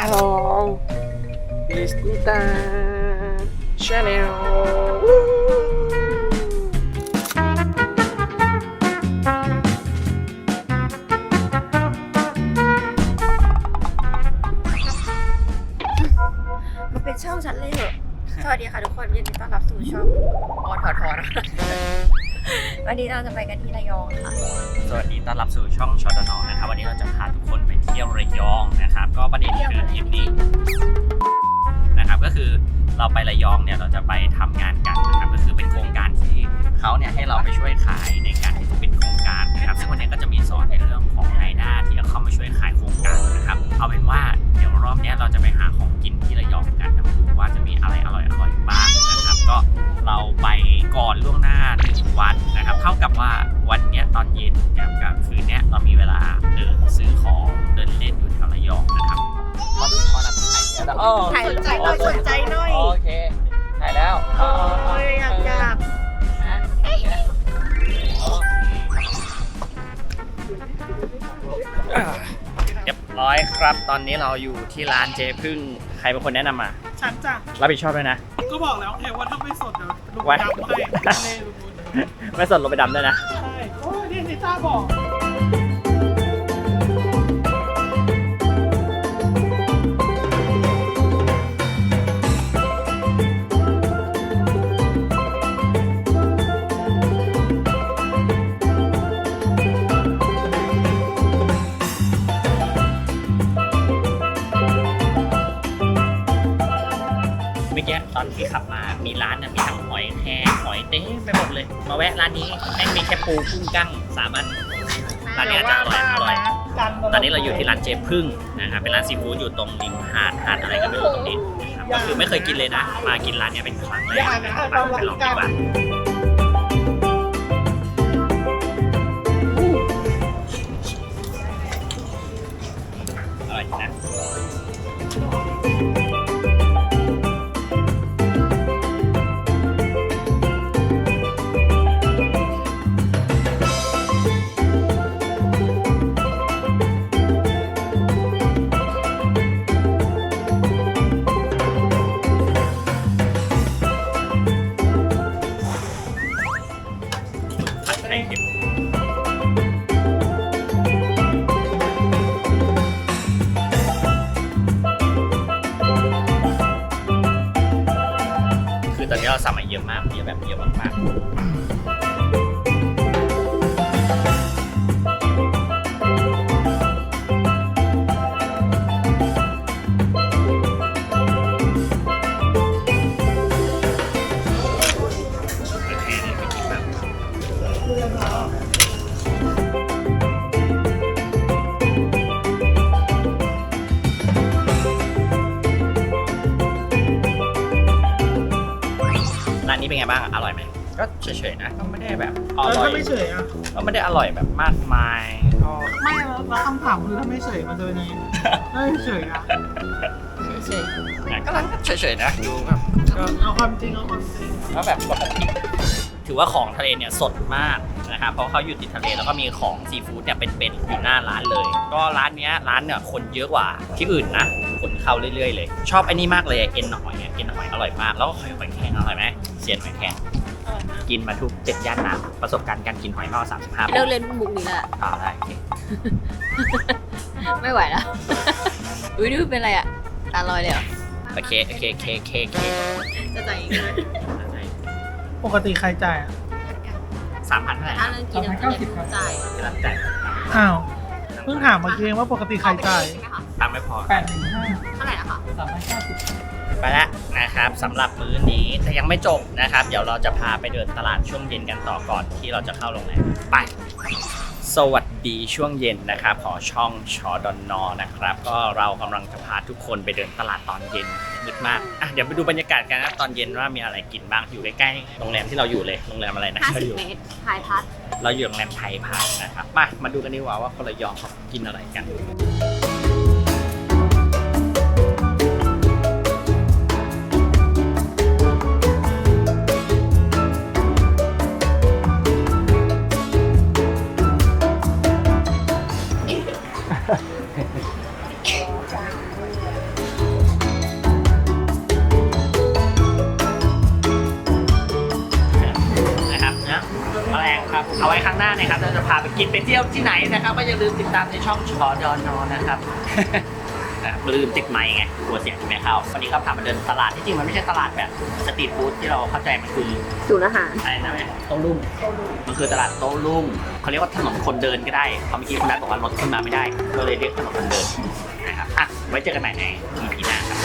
Halo, Lisnita Channel. Woo! มาเป็นช่องฉันเลยเหรอ สวัสดีค่ะทุกคนยินดีต้อนรับสู่ช่องออทอทอนะคะ วันนี้เราจะไปกันที่ระยองค่ะ สวัสดีต้อนรับสู่ช่องชอตนองนะครับ วันนี้เราจะพาทุกคนไปเที่ยวระยองนะครับ ก็ประเด็นคือทริปนี้นะครับ ก็คือเราไประยองเนี่ยเราจะไปทำงานกันนะครับ ก็คือเป็นโครงการที่เขาเนี่ยให้เราไปช่วยขายในการที่เป็นโครงการนะครับ ซึ่งวันนี้ก็จะมีสอนในเรื่องของนายหน้าที่ ตอนนี้เราอยู่ที่ร้านเจพึ่งใครเป็นคนแนะนำมา ฉันจ้ะรับผิดชอบด้วยนะ ก็บอกแล้วไงว่าถ้าไม่สดเดี๋ยวลุงไว้ ดำให้เล่ลุงบุญไม่สนลงไปดำด้วยนะ ใช่โอ้ยนี่ซิต้าบอก มื่อกี้ตอนที่ขับมามีร้านน่ะมีทั้งหอยแครงหอยเต็มไปหมดเลย มาแวะร้านนี้แม่งมีแค่ปูกุ้งกั้งสามอันร้านนี้อาจจะอร่อยอร่อยตอนนี้เราอยู่ที่ร้านเจพึ่งนะครับเป็นร้านซีฟู้ดอยู่ตรงริมหาดหาดอะไรก็ไม่รู้ตรงนี้นะครับก็คือไม่เคยกินเลยนะ มากินร้านเนี้ยเป็นครั้งแรกนะครับมาไปลองดีกว่า ค็มคือตอนนี้เราสั่งมาเยอะมากเยอะแบบเยอะมากๆ บ้างอะอร่อยไหมก็เฉยๆนะก็ไม่ได้แบบอแล้วร่อยถ้าไม่เฉยอะก็ไม่ได้อร่อยแบบมากมายก็ไม่แล้วแล้วคำถามคือถ้าไม่เฉยมันจะเป็นยังไงถ้าไม่เฉยอะก็ร้านก็เฉยๆนะดูแบบก็เอาความจริงเอาความจริงก็แบบปกติถือว่าของทะเลเนี่ยสดมากนะครับเพราะเขาอยู่ติดทะเลแล้วก็มีของซีฟู้ดเนี่ยเป็นๆอยู่หน้าร้านเลย ก็ร้านเนี้ยร้านเนี่ยคนเยอะกว่าที่อื่นนะคน เข้าเรื่อยๆเลย ชอบไอ้นี่มากเลยเอ็นหอยอะเอ็นหอยอร่อยมาก แล้วก็หอยหอยแครงอร่อยไหมเซียนหอยแครงอร่อยมากกินมาทุกเจ็ดย่านน้ำประสบการณ์การกินหอยมากกว่า35ปีเลิกเล่นมุกนี้แล้วอ่าได้โอเคไม่ไหวแล้วอุ้ยนี่เป็นอะไรอะตาลอยเลยเหรอโอเคโอเคโอเคโอเคโอเคจะจ่ายอีกไหมปกติใครจ่ายอะสามพันเท่าไหร่ถ้าเรื่องกินเดี๋ยวจะจ่ายจะรับจ่ายอ้าวเพิ่งถามเมื่อกี้เองว่าปกติใครจ่ายใช่ไหมคะตังค์ไม่พอ แปดหนึ่งห้าเท่าไหร่นะคะสามร้อยเก้าสิบไปแล้วนะครับสำหรับมื้อนี้แต่ยังไม่จบนะครับ เดี๋ยวเราจะพาไปเดินตลาดช่วงเย็นกันต่อก่อนที่เราจะเข้าโรงแรมไป สวัสดีช่วงเย็นนะครับขอช่องชอดอนนอนะครับ ก็เรากำลังจะพาทุกคนไปเดินตลาดตอนเย็นมืดมากอะเดี๋ยวไปดูบรรยากาศกันนะตอนเย็นว่ามีอะไรกินบ้างอยู่ใกล้ๆโรงแรมที่เราอยู่เลยโรงแรมอะไรนะเราอยู่50เมตรพายพัด เราอยู่โรงแรมไทยพาร์คนะครับมามาดูกันดีกว่าว่าคนระยองเขากินอะไรกัน เอาไว้ครั้งหน้านะครับเราจะพาไปกินไปเที่ยวที่ไหนนะครับ ก็อย่าลืมติดตามในช่องชอดอนอนะครับนะครับลืมติดไมค์ไงกลัวเสียงไม่เข้าวันนี้ก็พามาเดินตลาดที่จริงมันไม่ใช่ตลาดแบบสตรีทฟู้ดที่เราเข้าใจมันคือศูนย์อาหารอะไรนะแม่โต้รุ่งมันคือตลาดโต้รุ่งเขาเรียกว่าถนนคนเดินก็ได้เพราะเมื่อกี้คุณนัทบอกว่ารถขึ้นมาไม่ได้ ก็เลยเรียกถนนคนเดินนะครับอะไว้เจอกันใหม่ใน EP หน้าครับ